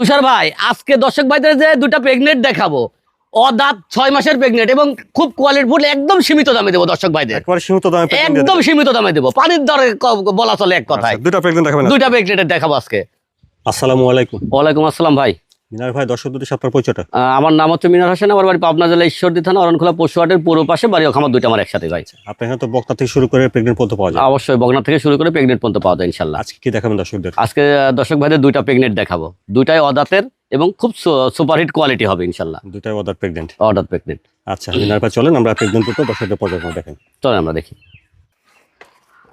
তুষার ভাই আজকে দর্শক ভাইদের যে দুটা প্রেগনেন্ট দেখাবো অদাত ছয় মাসের প্রেগনেন্ট এবং খুব কোয়ালিটি ফুল একদম সীমিত দামে দেবো দর্শক ভাইদের। একদম সীমিত দামে দেবো। পানির দরে বলা চলে এক কথায়। আচ্ছা, দুটা প্রেগনেন্ট দুইটা দেখাবো আজকে। আসসালামু আলাইকুম। ওয়ালাইকুম আসসালাম ভাই। মিনার ভাই দর্শক দুটি আপনার পরিচয়টা? আমার নাম হচ্ছে মিনার হোসেন আমার বাড়ি পাবনা জেলা ঈশ্বরদী থানা অরণখোলা পশুহাটের পূর্ব পাশে বাড়ি আমার দুইটা আমার একসাথে ভাই আপনি এখানে তো বক্তা থেকে শুরু করে প্রেগনেন্ট পর্যন্ত পাওয়া যায়। অবশ্যই বগনা থেকে শুরু করে প্রেগনেন্ট পর্যন্ত পাওয়া যায় ইনশাল্লাহ। আজকে কি দেখাবেন দর্শকদের? আজকে দর্শক ভাইদের দুইটা প্রেগনেন্ট দেখাবো। দুইটাই অদাতের এবং খুব সুপারহিট কোয়ালিটি হবে ইনশাল্লাহ। দুটাই ওদার প্রেগনেন্ট অর্ডার প্রেগনেন্ট আচ্ছা মিনার ভাই চলেন আমরা প্রেগনেন্ট তো দর্শকদের পর্যটন দেখেন। চলেন আমরা দেখি।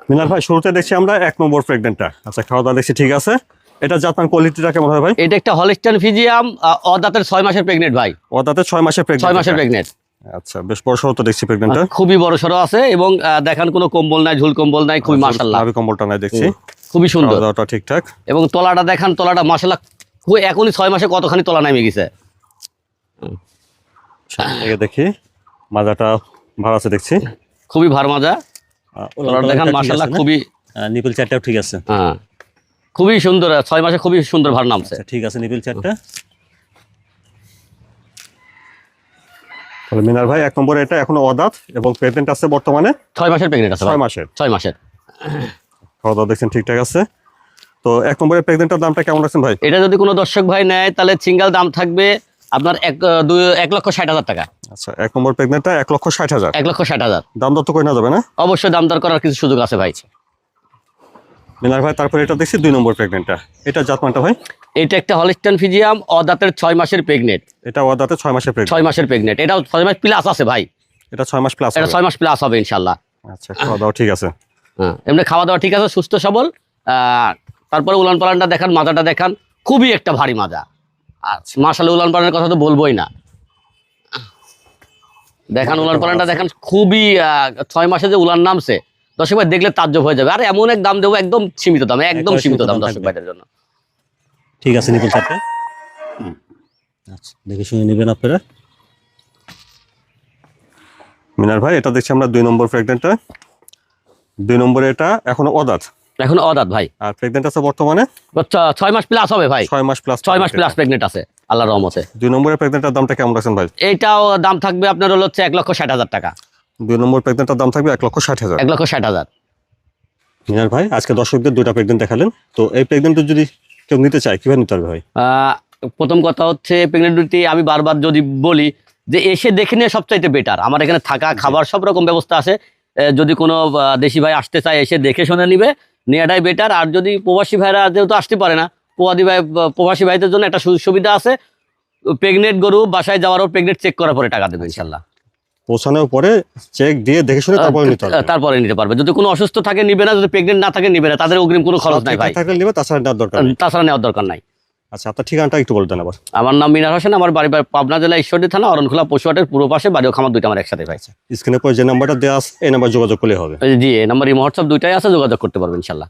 মিনার ভাই শুরুতে দেখছি আমরা এক নম্বর প্রেগনেন্টটা আচ্ছা খাওয়া দাওয়া দেখছি ঠিক আছে? এটা জাতমান কোয়ালিটিটা কেমন হয় ভাই? এটা একটা হলিস্টান ফিজিয়াম অদাতের ছয় মাসের প্রেগনেন্ট ভাই। ওদাতে ছয় মাসের ছয় মাসের প্রেগনেন্ট প্রেগনেন্ট আচ্ছা বেশ বড় সড়ো তো দেখছি প্রেগনেন্টটা খুবই বড় সড়ো আছে এবং দেখান কোনো কম্বল নাই ঝুল কম্বল নাই খুবই মাসাল্লাহ নাভি কম্বলটা নাই দেখছি। খুবই সুন্দর। খাওয়া ঠিকঠাক। এবং তলাটা দেখান তলাটা মাসাল্লাহ এখনই ছয় মাসে কতখানি তলা নামে গেছে। এই দেখি। মাজাটা ভাড়া আছে দেখছি। খুবই ভার মাজা। তলাটা দেখান মাসাল্লাহ খুবই নিপিল চারটাও ঠিক আছে। হ্যাঁ। খুবই সুন্দর ছয় মাসে খুবই সুন্দর ভার নামছে। আচ্ছা ঠিক আছে নিপিল চারটা তাহলে মিনার ভাই এক নম্বরে এটা এখনও অদাত এবং প্রেগনেন্ট আছে বর্তমানে? ছয় মাসের প্রেগনেন্ট আছে ছয় মাসের। ছয় মাসের। খাওয়া দাওয়া দেখছেন ঠিকঠাক আছে। তো এক নম্বরের প্রেগনেন্টের দামটা কেমন রাখছেন ভাই? এটা যদি কোনো দর্শক ভাই নেয় তাহলে সিঙ্গেল দাম থাকবে আপনার এক দুই এক লক্ষ ষাট হাজার টাকা। আচ্ছা এক নম্বর প্রেগনেন্টটা এক লক্ষ ষাট হাজার। এক লক্ষ ষাট হাজার। দাম দর তো করে না যাবে না? অবশ্যই দাম দর করার কিছু সুযোগ আছে ভাই। মিনার ভাই তারপরে এটা দেখছি দুই নম্বর প্রেগনেন্টটা এটা জাতমানটা ভাই? এটা একটা হলিস্টান ফিজিয়াম অদাতের ছয় মাসের প্রেগনেন্ট এটা ওয়াদাতে ছয় মাসের প্রেগনেন্ট ছয় মাসের প্রেগনেন্ট এটাও ছয় মাস প্লাস আছে ভাই। এটা ছয় মাস প্লাস এটা ছয় মাস প্লাস হবে ইনশাল্লাহ। আচ্ছা খাওয়া দাওয়া ঠিক আছে। হ্যাঁ এমনি খাওয়া দাওয়া ঠিক আছে সুস্থ সবল। তারপরে উলান পালানটা দেখান মাজাটা দেখান। খুবই একটা ভারী মাজা। আচ্ছা মাসালে উলান পালানের কথা তো বলবোই না। দেখান উলান পালানটা দেখান খুবই আহ, ছয় মাসে যে উলান নামছে দর্শক ভাই দেখলে তাজ্জব হয়ে যাবে। আর এমন এক দাম দেবো একদম সীমিত দাম একদম সীমিত দাম দর্শক ভাইদের জন্য। ঠিক আছে নিপিল চারটা আচ্ছা দেখে শুনে নেবেন আপনারা। মিনার ভাই এটা দেখছি আমরা দুই নম্বর প্রেগনেন্টটা দুই নম্বরে এটা এখনও অদাত। এখন অদাত ভাই। আর প্রেগনেন্ট আছে বর্তমানে? আচ্ছা, ছয় মাস প্লাস হবে ভাই। ছয় মাস প্লাস ছয় মাস প্লাস প্রেগনেন্ট আছে আল্লাহ রহমতে। দুই নম্বরের প্রেগনেন্টের দামটা কেমন রাখছেন ভাই? এইটাও দাম থাকবে আপনার হলো হচ্ছে এক লক্ষ ষাট হাজার টাকা। দুই নম্বর প্রেগনেন্টের দাম থাকবে এক লক্ষ ষাট হাজার। এক লক্ষ ষাট হাজার। মিনার ভাই আজকে দর্শকদের দুইটা প্রেগনেন্ট দেখালেন। তো এই প্রেগনেন্ট যদি কেউ নিতে চায় কীভাবে নিতে ভাই? প্রথম কথা হচ্ছে প্রেগনেন্টি আমি বারবার যদি বলি যে এসে দেখে নিয়ে সবচাইতে বেটার আমার এখানে থাকা খাবার সব রকম ব্যবস্থা আছে। যদি কোনো দেশি ভাই আসতে চায় এসে দেখে শুনে নিবে নেওয়াটাই বেটার আর যদি প্রবাসী ভাইরা যেহেতু আসতে পারে না প্রবাদী ভাই প্রবাসী ভাইদের জন্য একটা সুযোগ সুবিধা আছে। প্রেগনেন্ট গরু বাসায় যাওয়ারও প্রেগনেন্ট চেক করার পরে টাকা দেবে ইনশাল্লাহ। পৌঁছানোর পরে চেক দিয়ে দেখে শুনে তারপরে নিতে হবে। তারপরে নিতে পারবে। যদি কোনো অসুস্থ থাকে নিবে না। যদি প্রেগনেন্ট না থাকে নিবে না। তাদের অগ্রিম কোনো খরচ নাই ভাই। থাকলে নেবে তাছাড়া নেওয়ার দরকার নেই। তাছাড়া নেওয়ার দরকার নাই। আচ্ছা আপনার ঠিকানাটা একটু বলে দেন আবার। আমার নাম মিনার হোসেন। আমার বাড়ি বাড়ি পাবনা জেলা ঈশ্বরদী থানা অরণখোলা পশুহাটের পূর্ব পাশে বাড়িও খামার দুইটা আমার একসাথে ভাই। স্ক্রিনের পর যে নাম্বারটা দেওয়া আছে এই নাম্বার যোগাযোগ করলে হবে। জি এই নাম্বার এই হোয়াটসঅ্যাপ দুইটাই আছে যোগাযোগ করতে পারবেন ইনশাল্লাহ।